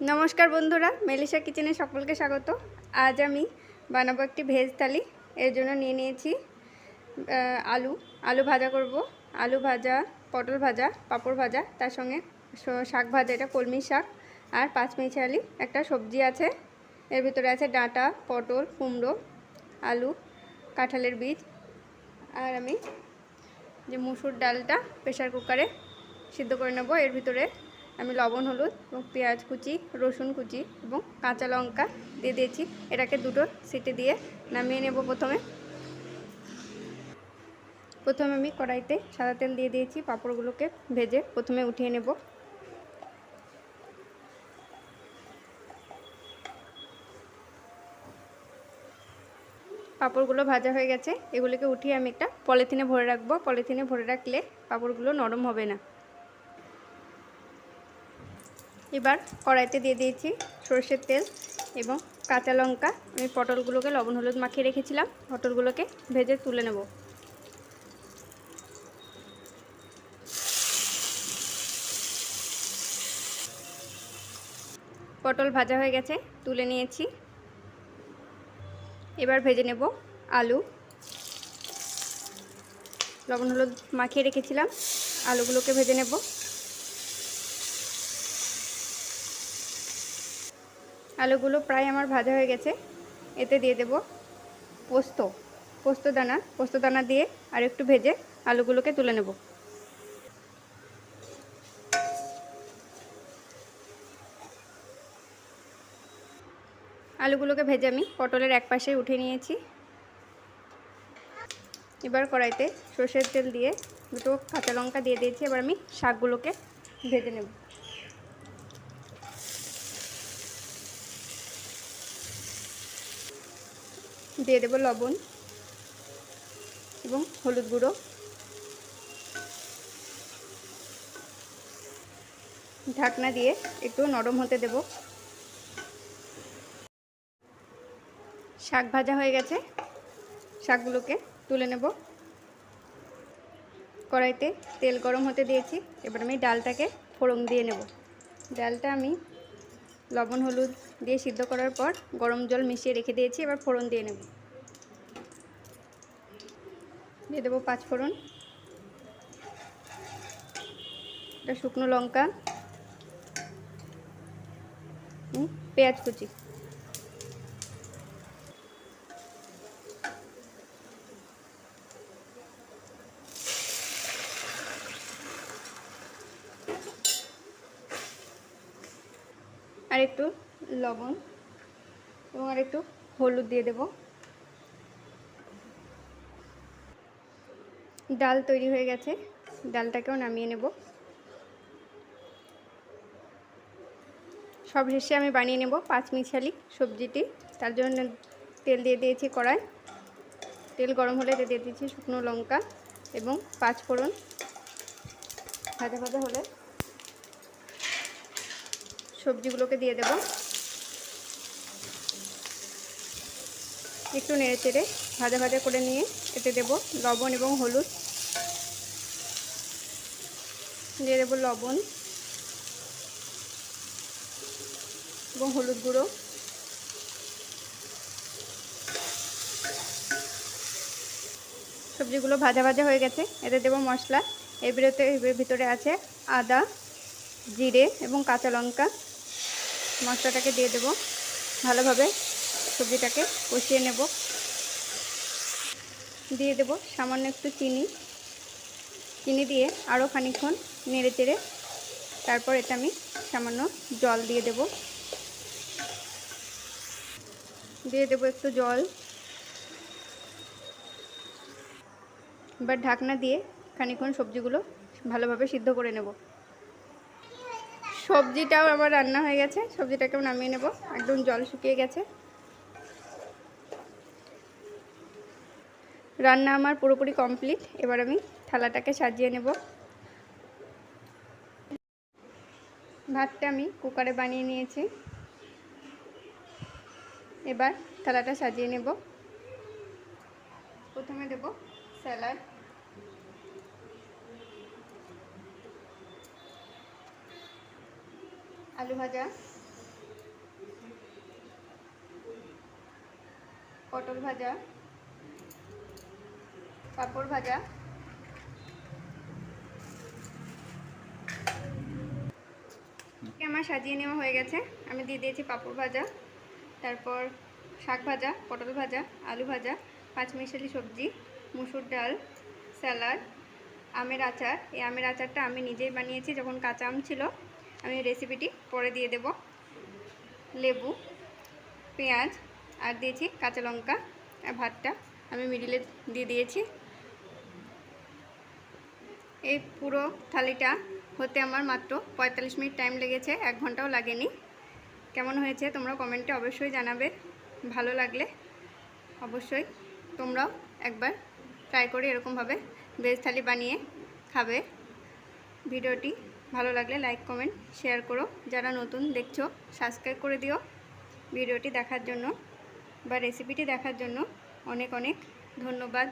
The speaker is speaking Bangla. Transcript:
নমস্কার বন্ধুরা মেলিসা কিচেনে সকলকে স্বাগত। আজ আমি বানাবো একটি ভেজ থালি। এর জন্য নিয়ে নিয়েছি আলু আলু ভাজা করব। আলু ভাজা, পটল ভাজা, পাঁপড় ভাজা, তার সঙ্গে শাক ভাজা, এটা কলমি শাক আর পাঁচমিশালি একটা সবজি আছে। এর ভিতরে আছে ডাঁটা, পটল, কুমড়ো, আলু, কাঁঠালের বীজ আর আমি যে মুসুর ডালটা প্রেশার কুকারে সিদ্ধ করে নেব। এর ভিতরে আমি লবণ, হলুদ এবং পেঁয়াজ কুচি, রসুন কুচি এবং কাঁচা লঙ্কা দিয়ে দিয়েছি। এটাকে দুটো সিটি দিয়ে নামিয়ে নেব প্রথমে। প্রথমে আমি কড়াইতে সাদা তেল দিয়ে দিয়েছি, পাঁপড়গুলোকে ভেজে প্রথমে উঠিয়ে নেব। পাঁপড়গুলো ভাজা হয়ে গেছে, এগুলিকে উঠিয়ে আমি একটা পলিথিনে ভরে রাখব। পলিথিনে ভরে রাখলে পাঁপড়গুলো নরম হবে না। এবার কড়াইতে দিয়ে দিয়েছি সর্ষের তেল এবং কাঁচা লঙ্কা। আমি পটলগুলোকে লবণ হলুদ মাখিয়ে রেখেছিলাম। পটলগুলোকে ভেজে তুলে নেব। পটল ভাজা হয়ে গেছে, তুলে নিয়েছি। এবার ভেজে নেব আলু। লবণ হলুদ মাখিয়ে রেখেছিলাম। আলুগুলোকে ভেজে নেব। আলুগুলো প্রায় আমার ভাজা হয়ে গেছে। এতে দিয়ে দেব পোস্ত পোস্ত দানা পোস্ত দানা দিয়ে আর একটু ভেজে আলুগুলোকে তুলে নেব। আলুগুলোকে ভেজে আমি পটলের এক পাশে উঠে নিয়েছি। এবার কড়াইতে সর্ষের তেল দিয়ে দুটো কাঁচা লঙ্কা দিয়ে দিয়েছি। এবার আমি শাকগুলোকে ভেজে নেব। দিয়ে দেবো লবণ এবং হলুদ গুঁড়ো। ঢাকনা দিয়ে একটু নরম হতে দেব। শাক ভাজা হয়ে গেছে। শাকগুলোকে তুলে নেব। কড়াইতে তেল গরম হতে দিয়েছি। এবার আমি ডালটাকে ফোড়ন দিয়ে নেব। ডালটা আমি লবণ, হলুদ দিয়ে সিদ্ধ করার পর গরম জল মিশিয়ে রেখে দিয়েছি, এবার ফোড়ন দিয়ে নেব। দিয়ে দেবো পাঁচ ফোড়ন। একটা শুকনো লঙ্কা। পেঁয়াজ কুচি। আর একটু লবণ এবং আর একটু হলুদ দিয়ে দেব। ডাল তৈরি হয়ে গেছে। ডালটাকেও নামিয়ে নেব। সব শেষে আমি বানিয়ে নেব পাঁচ মিশালি সবজিটি। তার জন্য তেল দিয়ে দিয়েছি কড়াই। তেল গরম হলে দিয়ে দিয়েছি শুকনো লঙ্কা এবং পাঁচ ফোড়ন ভাজা ভাজা হলে সবজিগুলোকে দিয়ে দেব। একটু নেড়ে চেড়ে ভাজা ভাজা করে নিয়ে এতে দেব লবণ এবং হলুদ। দিয়ে দেবো লবণ এবং হলুদ গুঁড়ো। সবজিগুলো ভাজা ভাজা হয়ে গেছে। এতে দেবো মশলা। এর ভিতরে ভিতরে আছে আদা, জিরে এবং কাঁচা লঙ্কা। মশলাটাকে দিয়ে দেব। ভালোভাবে সবজিটাকে কষিয়ে নেব। দিয়ে দেব সামান্য একটু চিনি। চিনি দিয়ে আরও খানিকক্ষণ নেড়ে চেড়ে তারপর এটা আমি সামান্য জল দিয়ে দেব। দিয়ে দেব একটু জল। এবার ঢাকনা দিয়ে খানিকক্ষণ সবজিগুলো ভালোভাবে সিদ্ধ করে নেব। সবজিটাও আমার রান্না হয়ে গেছে। সবজিটাকেও নামিয়ে নেব। একদম জল শুকিয়ে গেছে। রান্না আমার পুরোপুরি কমপ্লিট। এবার আমি থালাটাকে সাজিয়ে নেব। ভাতটা আমি কুকারে বানিয়ে নিয়েছি। এবার থালাটা সাজিয়ে নেব। প্রথমে দেব স্যালাড। আলু ভাজা, পটল ভাজা, পাঁপড় ভাজা আমার সাজিয়ে নেওয়া হয়ে গেছে। আমি দিয়ে দিয়েছি পাঁপড় ভাজা, তারপর শাক ভাজা, পটল ভাজা, আলু ভাজা, পাঁচমিশালি সবজি, মুসুর ডাল, স্যালাড, আমের আচার। এই আমের আচারটা আমি নিজেই বানিয়েছি, যখন কাঁচা আম ছিল আমি রেসিপিটি পরে দিয়ে দেব। লেবু, পেঁয়াজ, আর দিয়েছি কাঁচা লঙ্কা আর ভাতটা আমি মিডিলে দিয়ে দিয়েছি। এই পুরো থালিটা হতে আমার মাত্র পঁয়তাল্লিশ মিনিট টাইম লেগেছে, এক ঘন্টাও লাগেনি। কেমন হয়েছে তোমরা কমেন্টে অবশ্যই জানাবে। ভালো লাগলে অবশ্যই তোমরাও একবার ট্রাই করে এরকমভাবে ভেজ থালি বানিয়ে খাবে। ভিডিওটি ভালো লাগলে লাইক কমেন্ট শেয়ার করো। যারা নতুন দেখছ সাবস্ক্রাইব করে দিও ভিডিওটি দেখার জন্য বা রেসিপিটি দেখার জন্য। অনেক অনেক ধন্যবাদ।